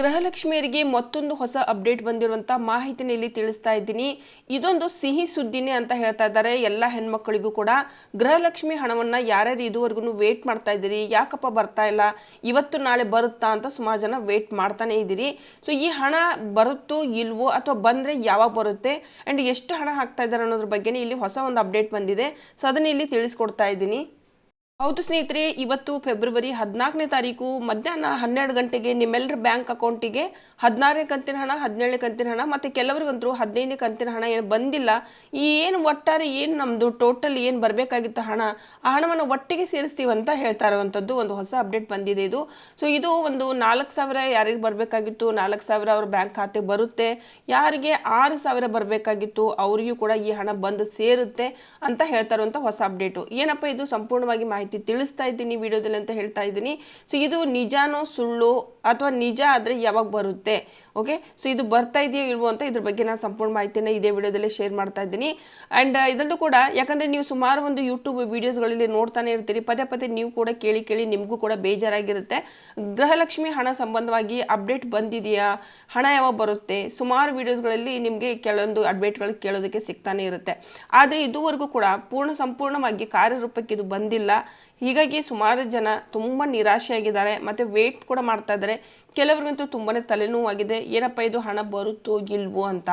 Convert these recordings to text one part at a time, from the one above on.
ಗೃಹಲಕ್ಷ್ಮಿಯರಿಗೆ ಮತ್ತೊಂದು ಹೊಸ ಅಪ್ಡೇಟ್ ಬಂದಿರುವಂತ ಮಾಹಿತಿನ ಇಲ್ಲಿ ತಿಳಿಸ್ತಾ ಇದ್ದೀನಿ. ಇದೊಂದು ಸಿಹಿ ಸುದ್ದಿನೇ ಅಂತ ಹೇಳ್ತಾ ಇದ್ದಾರೆ. ಎಲ್ಲ ಹೆಣ್ಮಕ್ಕಳಿಗೂ ಕೂಡ ಗೃಹಲಕ್ಷ್ಮಿ ಹಣವನ್ನ ಯಾರ್ಯಾರು ಇದುವರೆಗೂ ವೇಟ್ ಮಾಡ್ತಾ ಇದ್ದೀರಿ? ಯಾಕಪ್ಪ ಬರ್ತಾ ಇಲ್ಲ? ಇವತ್ತು ನಾಳೆ ಬರುತ್ತಾ ಅಂತ ಸುಮಾರು ಜನ ವೇಟ್ ಮಾಡ್ತಾನೆ ಇದ್ದೀರಿ. ಸೊ ಈ ಹಣ ಬರುತ್ತೋ ಇಲ್ವೋ ಅಥವಾ ಬಂದರೆ ಯಾವಾಗ ಬರುತ್ತೆ? ಆ್ಯಂಡ್ ಎಷ್ಟು ಹಣ ಹಾಕ್ತಾ ಇದ್ದಾರೆ ಅನ್ನೋದ್ರ ಬಗ್ಗೆನೇ ಇಲ್ಲಿ ಹೊಸ ಒಂದು ಅಪ್ಡೇಟ್ ಬಂದಿದೆ. ಸೊ ಅದನ್ನ ಇಲ್ಲಿ ತಿಳಿಸ್ಕೊಡ್ತಾ ಇದ್ದೀನಿ. ಹೌದು ಸ್ನೇಹಿತರೆ, ಇವತ್ತು ಫೆಬ್ರವರಿ ಹದಿನಾಲ್ಕನೇ ತಾರೀಕು ಮಧ್ಯಾಹ್ನ ಹನ್ನೆರಡು ಗಂಟೆಗೆ ನಿಮ್ಮೆಲ್ಲರ ಬ್ಯಾಂಕ್ ಅಕೌಂಟಿಗೆ ಹದಿನಾರನೇ ಕಂತಿನ ಹಣ, ಹದಿನೇಳನೇ ಕಂತಿನ ಹಣ ಮತ್ತು ಕೆಲವರಿಗಂತೂ ಹದಿನೈದನೇ ಕಂತಿನ ಹಣ ಏನು ಬಂದಿಲ್ಲ. ಈ ಏನು ಒಟ್ಟಾರೆ ಏನು ನಮ್ಮದು ಟೋಟಲ್ ಏನು ಬರಬೇಕಾಗಿತ್ತು ಹಣ, ಆ ಹಣವನ್ನು ಒಟ್ಟಿಗೆ ಸೇರಿಸ್ತೀವಿ ಅಂತ ಹೇಳ್ತಾ ಇರುವಂಥದ್ದು ಒಂದು ಹೊಸ ಅಪ್ಡೇಟ್ ಬಂದಿದೆ ಇದು. ಸೊ ಇದು ಒಂದು ನಾಲ್ಕು ಸಾವಿರ ಯಾರಿಗೆ ಬರಬೇಕಾಗಿತ್ತು, ನಾಲ್ಕು ಸಾವಿರ ಅವ್ರ ಬ್ಯಾಂಕ್ ಖಾತೆಗೆ ಬರುತ್ತೆ, ಯಾರಿಗೆ ಆರು ಸಾವಿರ ಬರಬೇಕಾಗಿತ್ತು, ಅವರಿಗೂ ಕೂಡ ಈ ಹಣ ಬಂದು ಸೇರುತ್ತೆ ಅಂತ ಹೇಳ್ತಾ ಇರುವಂಥ ಹೊಸ ಅಪ್ಡೇಟು. ಏನಪ್ಪ ಇದು ಸಂಪೂರ್ಣವಾಗಿ ಮಾಹಿತಿ ತಿಳಿಸ್ತಾ ಇದ್ದೀನಿ, ವಿಡಿಯೋದಲ್ಲಿ ಅಂತ ಹೇಳ್ತಾ ಇದ್ದೀನಿ. ಸೊ ಇದು ನಿಜಾನೋ ಸುಳ್ಳು ಅಥವಾ ನಿಜ ಆದರೆ ಯಾವಾಗ ಬರುತ್ತೆ? ಓಕೆ ಸೊ ಇದು ಬರ್ತಾ ಇದೆಯೋ ಇಲ್ವೋ ಅಂತ ಇದ್ರ ಬಗ್ಗೆ ನಾನು ಸಂಪೂರ್ಣ ಮಾಹಿತಿನ ಇದೇ ವಿಡಿಯೋದಲ್ಲಿ ಶೇರ್ ಮಾಡ್ತಾ ಇದ್ದೀನಿ. ಆ್ಯಂಡ್ ಇದರಲ್ಲೂ ಕೂಡ ಯಾಕಂದರೆ ನೀವು ಸುಮಾರು ಒಂದು ಯೂಟ್ಯೂಬ್ ವೀಡಿಯೋಸ್ಗಳಲ್ಲಿ ನೋಡ್ತಾನೆ ಇರ್ತೀರಿ, ಪದೇ ಪದೇ ನೀವು ಕೂಡ ಕೇಳಿ ಕೇಳಿ ನಿಮಗೂ ಕೂಡ ಬೇಜಾರಾಗಿರುತ್ತೆ. ಗೃಹಲಕ್ಷ್ಮಿ ಹಣ ಸಂಬಂಧವಾಗಿ ಅಪ್ಡೇಟ್ ಬಂದಿದೆಯಾ? ಹಣ ಯಾವಾಗ ಬರುತ್ತೆ? ಸುಮಾರು ವೀಡಿಯೋಸ್ಗಳಲ್ಲಿ ನಿಮಗೆ ಕೆಲವೊಂದು ಅಪ್ಡೇಟ್ಗಳು ಕೇಳೋದಕ್ಕೆ ಸಿಗ್ತಾನೆ ಇರುತ್ತೆ. ಆದರೆ ಇದುವರೆಗೂ ಕೂಡ ಪೂರ್ಣ ಸಂಪೂರ್ಣವಾಗಿ ಕಾರ್ಯರೂಪಕ್ಕೆ ಇದು ಬಂದಿಲ್ಲ. ಹೀಗಾಗಿ ಸುಮಾರು ಜನ ತುಂಬ ನಿರಾಶೆಯಾಗಿದ್ದಾರೆ, ಮತ್ತು ವೆಯ್ಟ್ ಕೂಡ ಮಾಡ್ತಾ ಇದ್ದಾರೆ. ಕೆಲವರಿಗಂತೂ ತುಂಬಾ ತಲೆನೋವಾಗಿದೆ. ಏನಪ್ಪ ಇದು ಹಣ ಬರುತ್ತೋ ಇಲ್ವೋ ಅಂತ.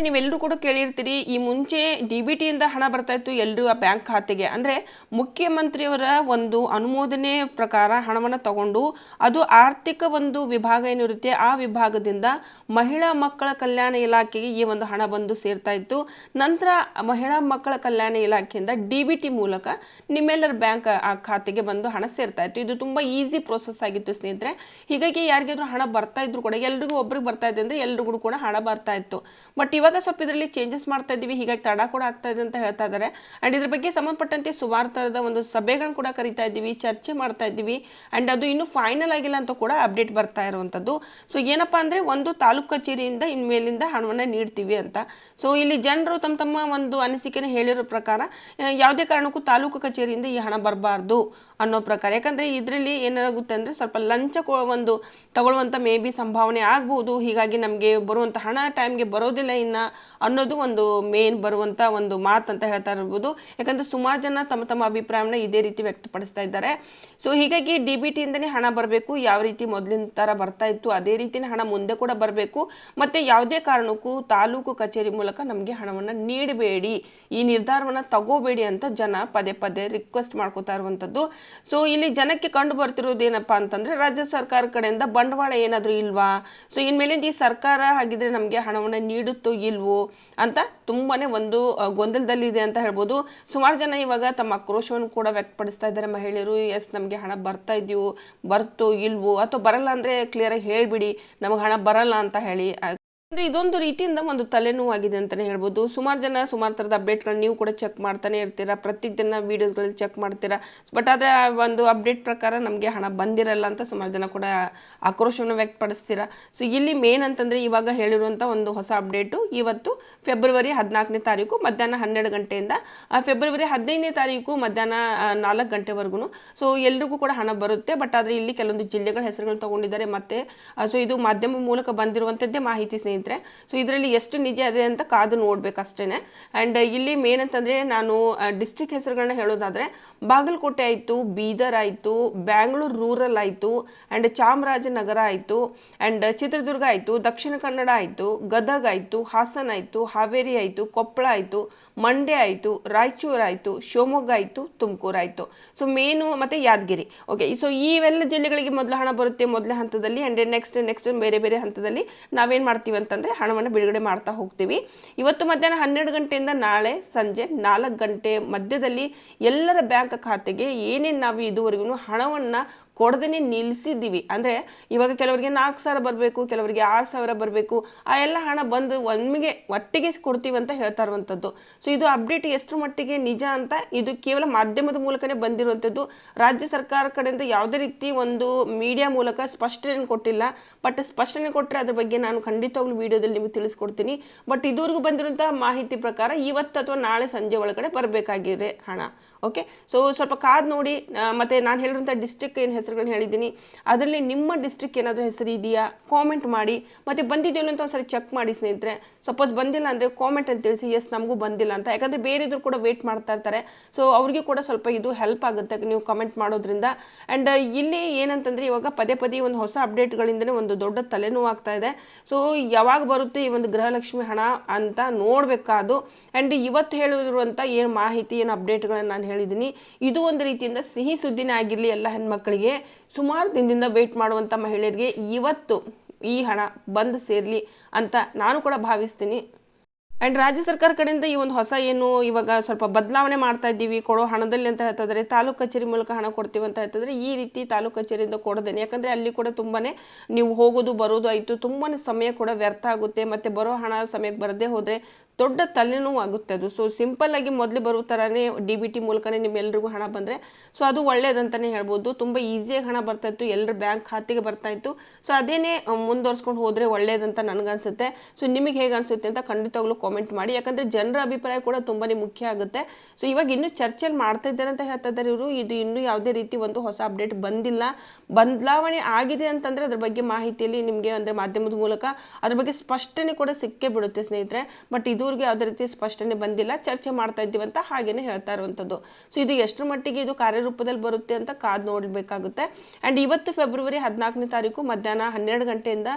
ನೀವೆಲ್ಲರೂ ಕೂಡ ಕೇಳಿರ್ತೀರಿ, ಈ ಮುಂಚೆ ಡಿ ಬಿ ಹಣ ಬರ್ತಾ ಇತ್ತು ಎಲ್ಲರೂ ಆ ಬ್ಯಾಂಕ್ ಖಾತೆಗೆ. ಅಂದರೆ ಮುಖ್ಯಮಂತ್ರಿಯವರ ಒಂದು ಅನುಮೋದನೆ ಪ್ರಕಾರ ಹಣವನ್ನು ತಗೊಂಡು ಅದು ಆರ್ಥಿಕ ಒಂದು ವಿಭಾಗ ಏನಿರುತ್ತೆ ಆ ವಿಭಾಗದಿಂದ ಮಹಿಳಾ ಮಕ್ಕಳ ಕಲ್ಯಾಣ ಇಲಾಖೆಗೆ ಈ ಒಂದು ಹಣ ಬಂದು ಸೇರ್ತಾ ಇತ್ತು. ನಂತರ ಮಹಿಳಾ ಮಕ್ಕಳ ಕಲ್ಯಾಣ ಇಲಾಖೆಯಿಂದ ಡಿ ಬಿ ಟಿ ಮೂಲಕ ನಿಮ್ಮೆಲ್ಲರ ಬ್ಯಾಂಕ್ ಆ ಖಾತೆಗೆ ಬಂದು ಹಣ ಸೇರ್ತಾ ಇತ್ತು. ಇದು ತುಂಬ ಈಸಿ ಪ್ರೋಸೆಸ್ ಆಗಿತ್ತು ಸ್ನೇಹಿತರೆ. ಹೀಗಾಗಿ ಯಾರಿಗಾದ್ರೂ ಹಣ ಬರ್ತಾ ಇದ್ರು ಕೂಡ, ಎಲ್ರಿಗೂ ಒಬ್ರಿಗೆ ಬರ್ತಾ ಇದೆ ಅಂದರೆ ಎಲ್ರಿಗೂ ಕೂಡ ಹಣ ಬರ್ತಾ ಇತ್ತು. ಬಟ್ ಇವಾಗ ಸ್ವಲ್ಪ ಇದರಲ್ಲಿ ಚೇಂಜಸ್ ಮಾಡ್ತಾ ಇದ್ದೀವಿ, ಹೀಗಾಗಿ ತಡ ಕೂಡ ಆಗ್ತಾ ಇದೆ ಅಂತ ಹೇಳ್ತಾ ಇದ್ದಾರೆ. ಆ್ಯಂಡ್ ಇದ್ರ ಬಗ್ಗೆ ಸಂಬಂಧಪಟ್ಟಂತೆ ಸುಮಾರು ಥರದ ಒಂದು ಸಭೆಗಳನ್ನು ಕೂಡ ಕರಿತಾ ಇದ್ದೀವಿ, ಚರ್ಚೆ ಮಾಡ್ತಾ ಇದ್ದೀವಿ. ಆ್ಯಂಡ್ ಅದು ಇನ್ನೂ ಫೈನಲ್ ಆಗಿಲ್ಲ ಅಂತ ಕೂಡ ಅಪ್ಡೇಟ್ ಬರ್ತಾ ಇರುವಂಥದ್ದು. ಸೊ ಏನಪ್ಪ ಅಂದರೆ ಒಂದು ತಾಲೂಕು ಕಚೇರಿಯಿಂದ ಇನ್ಮೇಲಿಂದ ಹಣವನ್ನು ನೀಡ್ತೀವಿ ಅಂತ. ಸೊ ಇಲ್ಲಿ ಜನರು ತಮ್ಮ ತಮ್ಮ ಒಂದು ಅನಿಸಿಕೆನ ಹೇಳಿರೋ ಪ್ರಕಾರ ಯಾವುದೇ ಕಾರಣಕ್ಕೂ ತಾಲೂಕು ಕಚೇರಿಯಿಂದ ಈ ಹಣ ಬರಬಾರ್ದು ಅನ್ನೋ ಪ್ರಕಾರ. ಯಾಕಂದರೆ ಇದರಲ್ಲಿ ಏನಾಗುತ್ತೆ ಅಂದರೆ ಸ್ವಲ್ಪ ಲಂಚ ಒಂದು ತಗೊಳ್ಳುವಂಥ ಮೇ ಬಿ ಸಂಭಾವನೆ ಆಗ್ಬೋದು. ಹೀಗಾಗಿ ನಮಗೆ ಬರುವಂಥ ಹಣ ಟೈಮ್ಗೆ ಬರೋದಿಲ್ಲ, ಇನ್ನು ಅನ್ನೋದು ಒಂದು ಮೇನ್ ಬರುವಂಥ ಒಂದು ಮಾತು ಅಂತ ಹೇಳ್ತಾ ಇರ್ಬೋದು. ಯಾಕಂದ್ರೆ ಸುಮಾರು ಜನ ತಮ್ಮ ತಮ್ಮ ಅಭಿಪ್ರಾಯನ ಇದೇ ರೀತಿ ವ್ಯಕ್ತಪಡಿಸ್ತಾ ಇದ್ದಾರೆ. ಸೊ ಹೀಗಾಗಿ ಡಿ ಬಿ ಟಿಯಿಂದನೇ ಹಣ ಬರಬೇಕು. ಯಾವ ರೀತಿ ಮೊದಲಿನ ಥರ ಬರ್ತಾ ಇತ್ತು, ಅದೇ ರೀತಿ ಹಣ ಮುಂದೆ ಕೂಡ ಬರಬೇಕು. ಮತ್ತು ಯಾವುದೇ ಕಾರಣಕ್ಕೂ ತಾಲೂಕು ಕಚೇರಿ ಮೂಲಕ ನಮಗೆ ಹಣವನ್ನು ನೀಡಬೇಡಿ. ಈ ನಿರ್ಧಾರವನ್ನು ತಗೋಬೇಡಿ ಅಂತ ಜನ ಪದೇ ಪದೇ ರಿಕ್ವೆಸ್ಟ್ ಮಾಡ್ಕೋತಾ ಇರುವಂಥದ್ದು. ಸೊ ಇಲ್ಲಿ ಜನಕ್ಕೆ ಕಂಡು ಬರ್ತಿರೋದು ಏನಪ್ಪ ಅಂತಂದರೆ, ರಾಜ್ಯ ಸರ್ಕಾರ ಕಡೆಯಿಂದ ಬಂಡವಾಳ ಏನಾದರೂ ಇಲ್ವಾ? ಸೊ ಇನ್ಮೇಲಿಂದ ಈ ಸರ್ಕಾರ ಹಾಗಿದ್ರೆ ನಮಗೆ ಹಣವನ್ನು ನೀಡುತ್ತೋ ಇಲ್ವೋ ಅಂತ ತುಂಬಾ ಒಂದು ಗೊಂದಲದಲ್ಲಿದೆ ಅಂತ ಹೇಳ್ಬೋದು. ಸುಮಾರು ಜನ ಇವಾಗ ತಮ್ಮ ಆಕ್ರೋಶವನ್ನು ಕೂಡ ವ್ಯಕ್ತಪಡಿಸ್ತಾ ಇದ್ದಾರೆ ಮಹಿಳೆಯರು. ಎಸ್, ನಮಗೆ ಹಣ ಬರ್ತಾ ಇದೆಯೋ, ಬರ್ತೋ, ಇಲ್ವೋ, ಅಥವಾ ಬರಲ್ಲ ಅಂದರೆ ಕ್ಲಿಯರಾಗಿ ಹೇಳಿಬಿಡಿ, ನಮಗೆ ಹಣ ಬರಲ್ಲ ಅಂತ ಹೇಳಿ ಅಂದರೆ ಇದೊಂದು ರೀತಿಯಿಂದ ಒಂದು ತಲೆನೋವಾಗಿದೆ ಅಂತಲೇ ಹೇಳ್ಬೋದು. ಸುಮಾರು ಜನ ಸುಮಾರು ಥರದ ಅಪ್ಡೇಟ್ಗಳನ್ನ ನೀವು ಕೂಡ ಚೆಕ್ ಮಾಡ್ತಾನೆ ಇರ್ತೀರಾ? ಪ್ರತಿದಿನ ವೀಡಿಯೋಸ್ಗಳಲ್ಲಿ ಚೆಕ್ ಮಾಡ್ತೀರಾ? ಬಟ್ ಆದರೆ ಒಂದು ಅಪ್ಡೇಟ್ ಪ್ರಕಾರ ನಮಗೆ ಹಣ ಬಂದಿರಲ್ಲ ಅಂತ ಸುಮಾರು ಜನ ಕೂಡ ಆಕ್ರೋಶವನ್ನು ವ್ಯಕ್ತಪಡಿಸ್ತೀರಾ? ಸೊ ಇಲ್ಲಿ ಮೇನ್ ಅಂತಂದರೆ ಇವಾಗ ಹೇಳಿರುವಂಥ ಒಂದು ಹೊಸ ಅಪ್ಡೇಟು ಇವತ್ತು ಫೆಬ್ರವರಿ ಹದಿನಾಲ್ಕನೇ ತಾರೀಕು ಮಧ್ಯಾಹ್ನ ಹನ್ನೆರಡು ಗಂಟೆಯಿಂದ ಫೆಬ್ರವರಿ ಹದಿನೈದನೇ ತಾರೀಕು ಮಧ್ಯಾಹ್ನ ನಾಲ್ಕು ಗಂಟೆವರೆಗೂ ಸೊ ಎಲ್ರಿಗೂ ಕೂಡ ಹಣ ಬರುತ್ತೆ. ಬಟ್ ಆದರೆ ಇಲ್ಲಿ ಕೆಲವೊಂದು ಜಿಲ್ಲೆಗಳ ಹೆಸರುಗಳು ತೊಗೊಂಡಿದ್ದಾರೆ ಮತ್ತೆ ಸೊ ಇದು ಮಾಧ್ಯಮ ಮೂಲಕ ಬಂದಿರುವಂಥದ್ದೇ ಮಾಹಿತಿ ಸ್ನೇಹಿತರೆ. ಸೊ ಇದರಲ್ಲಿ ಎಷ್ಟು ನಿಜ ಇದೆ ಅಂತ ಕಾದು ನೋಡಬೇಕಷ್ಟೇ ಆ್ಯಂಡ್ ಇಲ್ಲಿ ಮೇನ್ ಅಂತಂದರೆ ನಾನು ಡಿಸ್ಟ್ರಿಕ್ಟ್ ಹೆಸರುಗಳನ್ನ ಹೇಳೋದಾದರೆ, ಬಾಗಲಕೋಟೆ ಆಯಿತು, ಬೀದರ್ ಆಯಿತು ಬ್ಯಾಂಗ್ಳೂರು ರೂರಲ್ ಆಯಿತು ಆ್ಯಂಡ್ ಚಾಮರಾಜನಗರ ಆಯಿತು ಆ್ಯಂಡ್ ಚಿತ್ರದುರ್ಗ ಆಯಿತು, ದಕ್ಷಿಣ ಕನ್ನಡ ಆಯಿತು, ಗದಗ ಆಯಿತು, ಹಾಸನ ಆಯಿತು, ಹಾವೇರಿ ಆಯಿತು, ಕೊಪ್ಪಳ ಆಯಿತು, ಮಂಡ್ಯ ಆಯಿತು, ರಾಯಚೂರು ಆಯಿತು, ಶಿವಮೊಗ್ಗ ಆಯಿತು, ತುಮಕೂರು ಆಯಿತು. ಸೊ ಮೇನು ಮತ್ತು ಯಾದಗಿರಿ. ಓಕೆ ಸೊ ಇವೆಲ್ಲ ಜಿಲ್ಲೆಗಳಿಗೆ ಮೊದಲ ಹಣ ಬರುತ್ತೆ ಮೊದಲ ಹಂತದಲ್ಲಿ ಆ್ಯಂಡ್ ನೆಕ್ಸ್ಟ್ ನೆಕ್ಸ್ಟ್ ಬೇರೆ ಬೇರೆ ಹಂತದಲ್ಲಿ ನಾವೇನು ಮಾಡ್ತೀವಿ ಅಂತಂದರೆ ಹಣವನ್ನು ಬಿಡುಗಡೆ ಮಾಡ್ತಾ ಹೋಗ್ತೀವಿ. ಇವತ್ತು ಮಧ್ಯಾಹ್ನ ಹನ್ನೆರಡು ಗಂಟೆಯಿಂದ ನಾಳೆ ಸಂಜೆ ನಾಲ್ಕು ಗಂಟೆ ಮಧ್ಯದಲ್ಲಿ ಎಲ್ಲರ ಬ್ಯಾಂಕ್ ಖಾತೆಗೆ ಏನೇನು ನಾವು ಇದುವರೆಗೂ ಹಣವನ್ನು ಕೊಡದೇ ನಿಲ್ಲಿಸಿದ್ದೀವಿ ಅಂದರೆ ಇವಾಗ ಕೆಲವರಿಗೆ ನಾಲ್ಕು ಸಾವಿರ ಬರಬೇಕು, ಕೆಲವರಿಗೆ ಆರು ಸಾವಿರ ಬರಬೇಕು, ಆ ಎಲ್ಲ ಹಣ ಬಂದು ಒಮ್ಮೆಗೆ ಒಟ್ಟಿಗೆ ಕೊಡ್ತೀವಿ ಅಂತ ಹೇಳ್ತಾ ಇರುವಂಥದ್ದು. ಸೊ ಇದು ಅಪ್ಡೇಟ್ ಎಷ್ಟು ಮಟ್ಟಿಗೆ ನಿಜ ಅಂತ ಇದು ಕೇವಲ ಮಾಧ್ಯಮದ ಮೂಲಕನೇ ಬಂದಿರುವಂಥದ್ದು. ರಾಜ್ಯ ಸರ್ಕಾರ ಕಡೆಯಿಂದ ಯಾವುದೇ ರೀತಿ ಒಂದು ಮೀಡಿಯಾ ಮೂಲಕ ಸ್ಪಷ್ಟನೆ ಕೊಟ್ಟಿಲ್ಲ. ಬಟ್ ಸ್ಪಷ್ಟನೆ ಕೊಟ್ಟರೆ ಅದ್ರ ಬಗ್ಗೆ ನಾನು ಖಂಡಿತವಾಗ್ಲೂ ವಿಡಿಯೋದಲ್ಲಿ ನಿಮಗೆ ತಿಳಿಸ್ಕೊಡ್ತೀನಿ. ಬಟ್ ಇದುವರೆಗೂ ಬಂದಿರುವಂತಹ ಮಾಹಿತಿ ಪ್ರಕಾರ ಇವತ್ತು ಅಥವಾ ನಾಳೆ ಸಂಜೆ ಒಳಗಡೆ ಬರಬೇಕಾಗಿದೆ ಹಣ. ಓಕೆ ಸೊ ಸ್ವಲ್ಪ ಕಾದು ನೋಡಿ. ಮತ್ತೆ ನಾನು ಹೇಳಿರುವಂಥ ಡಿಸ್ಟಿಕ್ ಏನು ಹೆಸರು ಹೆಸರುಗಳನ್ನ ಹೇಳಿದ್ದೀನಿ. ಅದರಲ್ಲಿ ನಿಮ್ಮ ಡಿಸ್ಟ್ರಿಕ್ ಏನಾದರೂ ಹೆಸರು ಇದೆಯಾ? ಕಾಮೆಂಟ್ ಮಾಡಿ. ಮತ್ತೆ ಬಂದಿದೆಯಲ್ಲ ಅಂತ ಒಂದ್ಸರಿ ಚೆಕ್ ಮಾಡಿ ಸ್ನೇಹಿತರೆ. ಸಪೋಸ್ ಬಂದಿಲ್ಲ ಅಂದರೆ ಕಾಮೆಂಟಲ್ಲಿ ತಿಳಿಸಿ ಎಸ್ ನಮಗೂ ಬಂದಿಲ್ಲ ಅಂತ. ಯಾಕಂದರೆ ಬೇರೆದ್ರು ಕೂಡ ವೇಟ್ ಮಾಡ್ತಾ ಇರ್ತಾರೆ. ಸೊ ಅವ್ರಿಗೆ ಕೂಡ ಸ್ವಲ್ಪ ಇದು ಹೆಲ್ಪ್ ಆಗುತ್ತೆ ನೀವು ಕಮೆಂಟ್ ಮಾಡೋದ್ರಿಂದ. ಆ್ಯಂಡ್ ಇಲ್ಲಿ ಏನಂತಂದರೆ ಇವಾಗ ಪದೇ ಪದೇ ಒಂದು ಹೊಸ ಅಪ್ಡೇಟ್ಗಳಿಂದನೇ ಒಂದು ದೊಡ್ಡ ತಲೆನೋವು ಆಗ್ತಾ ಇದೆ. ಸೊ ಯಾವಾಗ ಬರುತ್ತೆ ಈ ಒಂದು ಗೃಹಲಕ್ಷ್ಮಿ ಹಣ ಅಂತ ನೋಡಬೇಕಾದು. ಆ್ಯಂಡ್ ಇವತ್ತು ಹೇಳಿರುವಂಥ ಏನು ಮಾಹಿತಿ, ಏನು ಅಪ್ಡೇಟ್ಗಳನ್ನು ನಾನು ಹೇಳಿದ್ದೀನಿ ಇದು ಒಂದು ರೀತಿಯಿಂದ ಸಿಹಿ ಸುದ್ದಿನೇ ಆಗಿರಲಿ ಎಲ್ಲ ಹೆಣ್ಮಕ್ಳಿಗೆ. ಸುಮಾರು ದಿನದಿಂದ ವೇಟ್ ಮಾಡುವಂಥ ಮಹಿಳೆಯರಿಗೆ ಇವತ್ತು ಈ ಹಣ ಬಂದು ಸೇರಲಿ ಅಂತ ನಾನು ಕೂಡ ಭಾವಿಸ್ತೀನಿ. ಆ್ಯಂಡ್ ರಾಜ್ಯ ಸರ್ಕಾರ ಕಡೆಯಿಂದ ಈ ಒಂದು ಹೊಸ ಏನು ಇವಾಗ ಸ್ವಲ್ಪ ಬದಲಾವಣೆ ಮಾಡ್ತಾ ಇದ್ದೀವಿ, ಕೊಡೋ ಹಣದಲ್ಲಿ ಅಂತ ಹೇಳ್ತಿದ್ರೆ, ತಾಲೂಕು ಕಚೇರಿ ಮೂಲಕ ಹಣ ಕೊಡ್ತೀವಿ ಅಂತ ಹೇಳ್ತಿದ್ರೆ, ಈ ರೀತಿ ತಾಲೂಕು ಕಚೇರಿಯಿಂದ ಕೊಡೋದೇನೆ. ಯಾಕಂದರೆ ಅಲ್ಲಿ ಕೂಡ ತುಂಬಾ ನೀವು ಹೋಗೋದು, ಬರೋದು ಆಯಿತು ತುಂಬಾ ಸಮಯ ಕೂಡ ವ್ಯರ್ಥ ಆಗುತ್ತೆ. ಮತ್ತು ಬರೋ ಹಣ ಸಮಯಕ್ಕೆ ಬರದೇ ಹೋದರೆ ದೊಡ್ಡ ತಲೆನೋವು ಆಗುತ್ತೆ ಅದು. ಸೊ ಸಿಂಪಲ್ ಆಗಿ ಮೊದಲು ಬರೋ ಥರನೇ ಡಿ ಬಿ ಟಿ ಮೂಲಕನೇ ನಿಮ್ಮೆಲ್ರಿಗೂ ಹಣ ಬಂದರೆ ಸೊ ಅದು ಒಳ್ಳೇದಂತಲೇ ಹೇಳ್ಬೋದು. ತುಂಬ ಈಸಿಯಾಗಿ ಹಣ ಬರ್ತಾ ಇತ್ತು ಎಲ್ಲರ ಬ್ಯಾಂಕ್ ಖಾತೆಗೆ ಬರ್ತಾ ಇತ್ತು. ಸೊ ಅದೇನೇ ಮುಂದುವರ್ಸ್ಕೊಂಡು ಹೋದರೆ ಒಳ್ಳೇದಂತ ನನಗನ್ಸುತ್ತೆ. ಸೊ ನಿಮಗೆ ಹೇಗೆ ಅನಿಸುತ್ತೆ ಅಂತ ಖಂಡಿತವಾಗ್ಲೂ ಕಾಮೆಂಟ್ ಮಾಡಿ. ಯಾಕಂದರೆ ಜನರ ಅಭಿಪ್ರಾಯ ಕೂಡ ತುಂಬಾ ಮುಖ್ಯ ಆಗುತ್ತೆ. ಸೊ ಇವಾಗ ಇನ್ನೂ ಚರ್ಚೆಯಲ್ಲಿ ಮಾಡ್ತಾ ಇದ್ದಾರೆ ಅಂತ ಹೇಳ್ತಾ ಇದ್ದಾರೆ ಇವರು. ಇದು ಇನ್ನೂ ಯಾವುದೇ ರೀತಿ ಒಂದು ಹೊಸ ಅಪ್ಡೇಟ್ ಬಂದಿಲ್ಲ. ಬದಲಾವಣೆ ಆಗಿದೆ ಅಂತಂದರೆ ಅದ್ರ ಬಗ್ಗೆ ಮಾಹಿತಿಯಲ್ಲಿ ನಿಮಗೆ ಅಂದರೆ ಮಾಧ್ಯಮದ ಮೂಲಕ ಅದ್ರ ಬಗ್ಗೆ ಸ್ಪಷ್ಟನೆ ಕೂಡ ಸಿಕ್ಕೇ ಬಿಡುತ್ತೆ ಸ್ನೇಹಿತರೆ. ಬಟ್ ಇದುವರೆಗೂ ಯಾವುದೇ ರೀತಿ ಸ್ಪಷ್ಟನೆ ಬಂದಿಲ್ಲ, ಚರ್ಚೆ ಮಾಡ್ತಾ ಇದ್ದೀವಿ ಅಂತ ಹಾಗೇನೆ ಹೇಳ್ತಾ ಇರುವಂಥದ್ದು. ಸೊ ಇದು ಎಷ್ಟರ ಮಟ್ಟಿಗೆ ಇದು ಕಾರ್ಯರೂಪದಲ್ಲಿ ಬರುತ್ತೆ ಅಂತ ಕಾದು ನೋಡಬೇಕಾಗುತ್ತೆ. ಆ್ಯಂಡ್ ಇವತ್ತು ಫೆಬ್ರವರಿ ಹದಿನಾಲ್ಕನೇ ತಾರೀಕು ಮಧ್ಯಾಹ್ನ ಹನ್ನೆರಡು ಗಂಟೆಯಿಂದ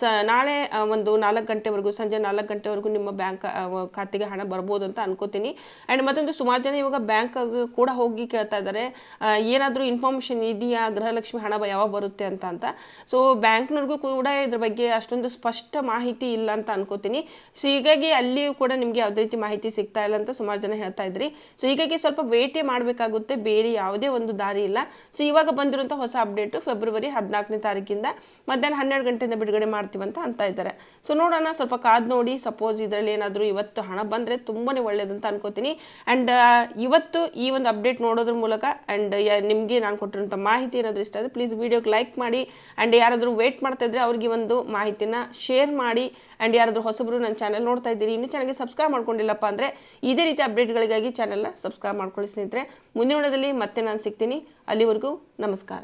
ಸ, ನಾಳೆ ಒಂದು ನಾಲ್ಕು ಗಂಟೆವರೆಗೂ, ಸಂಜೆ ನಾಲ್ಕು ಗಂಟೆವರೆಗೂ ನಿಮ್ಮ ಬ್ಯಾಂಕ್ ಖಾತೆಗೆ ಹಣ ಬರ್ಬೋದು ಅಂತ ಅನ್ಕೋತೀನಿ. ಆ್ಯಂಡ್ ಮತ್ತೊಂದು ಸುಮಾರು ಜನ ಇವಾಗ ಬ್ಯಾಂಕ್ ಕೂಡ ಹೋಗಿ ಕೇಳ್ತಾ ಇದ್ದಾರೆ. ಏನಾದರೂ ಇನ್ಫಾರ್ಮೇಷನ್ ಇದೆಯಾ, ಗೃಹಲಕ್ಷ್ಮಿ ಹಣ ಯಾವಾಗ ಬರುತ್ತೆ ಅಂತ ಅಂತ. ಸೊ ಬ್ಯಾಂಕ್ನವ್ರಿಗೂ ಕೂಡ ಇದ್ರ ಬಗ್ಗೆ ಅಷ್ಟೊಂದು ಸ್ಪಷ್ಟ ಮಾಹಿತಿ ಇಲ್ಲ ಅಂತ ಅನ್ಕೋತೀನಿ. ಸೊ ಹೀಗಾಗಿ ಅಲ್ಲಿಯೂ ಕೂಡ ನಿಮಗೆ ಯಾವುದೇ ರೀತಿ ಮಾಹಿತಿ ಸಿಗ್ತಾ ಇಲ್ಲ ಅಂತ ಸುಮಾರು ಜನ ಹೇಳ್ತಾ ಇದ್ರಿ. ಸೊ ಹೀಗಾಗಿ ಸ್ವಲ್ಪ ವೇಟೇ ಮಾಡಬೇಕಾಗುತ್ತೆ. ಬೇರೆ ಯಾವುದೇ ಒಂದು ದಾರಿ ಇಲ್ಲ. ಸೊ ಇವಾಗ ಬಂದಿರುವಂಥ ಹೊಸ ಅಪ್ಡೇಟು ಫೆಬ್ರವರಿ ಹದಿನಾಲ್ಕನೇ ತಾರೀಕಿಂದ ಮಧ್ಯಾಹ್ನ ಹನ್ನೆರಡು ಗಂಟೆಯಿಂದ ಬಿಡುಗಡೆ ಮಾಡ್ತೀವಂತ ಅಂತ ಇದ್ದಾರೆ. ಸೊ ನೋಡೋಣ. ಸ್ವಲ್ಪ ಕಾದು ನೋಡಿ. ಸಪೋಸ್ ಇದರಲ್ಲಿ ಏನಾದರೂ ಇವತ್ತು ಹಣ ಬಂದರೆ ತುಂಬಾ ಅಂತ ಅನ್ಕೋತೀನಿ. ಆ್ಯಂಡ್ ಇವತ್ತು ಈ ಒಂದು ಅಪ್ಡೇಟ್ ನೋಡೋದ್ರ ಮೂಲಕ ಆ್ಯಂಡ್ ನಿಮಗೆ ನಾನು ಕೊಟ್ಟಿರುವಂಥ ಮಾಹಿತಿ ಏನಾದರೂ ಇಷ್ಟ ಆದರೆ ಪ್ಲೀಸ್ ವೀಡಿಯೋಗೆ ಲೈಕ್ ಮಾಡಿ. ಆ್ಯಂಡ್ ಯಾರಾದರೂ ವೇಟ್ ಮಾಡ್ತಾ ಇದ್ರೆ ಅವ್ರಿಗೆ ಒಂದು ಮಾಹಿತಿನ ಶೇರ್ ಮಾಡಿ. ಆ್ಯಂಡ್ ಯಾರಾದರೂ ಹೊಸಬರು ನನ್ನ ಚಾನಲ್ ನೋಡ್ತಾ ಇದ್ದೀರಿ ಇನ್ನೂ ಚಾನಲ್ಗೆ ಸಬ್ಸ್ಕ್ರೈಬ್ ಮಾಡ್ಕೊಂಡಿಲ್ಲಪ್ಪ ಅಂದರೆ ಇದೇ ರೀತಿ ಅಪ್ಡೇಟ್ಗಳಿಗಾಗಿ ಚಾನಲ್ನ ಸಬ್ಸ್ಕ್ರೈಬ್ ಮಾಡ್ಕೊಳ್ಳಿ ಸ್ನೇಹಿತರೆ. ಮುಂದಿನ ವಿಡಿಯೋದಲ್ಲಿ ಮತ್ತೆ ನಾನು ಸಿಗ್ತೀನಿ. ಅಲ್ಲಿವರೆಗೂ ನಮಸ್ಕಾರ.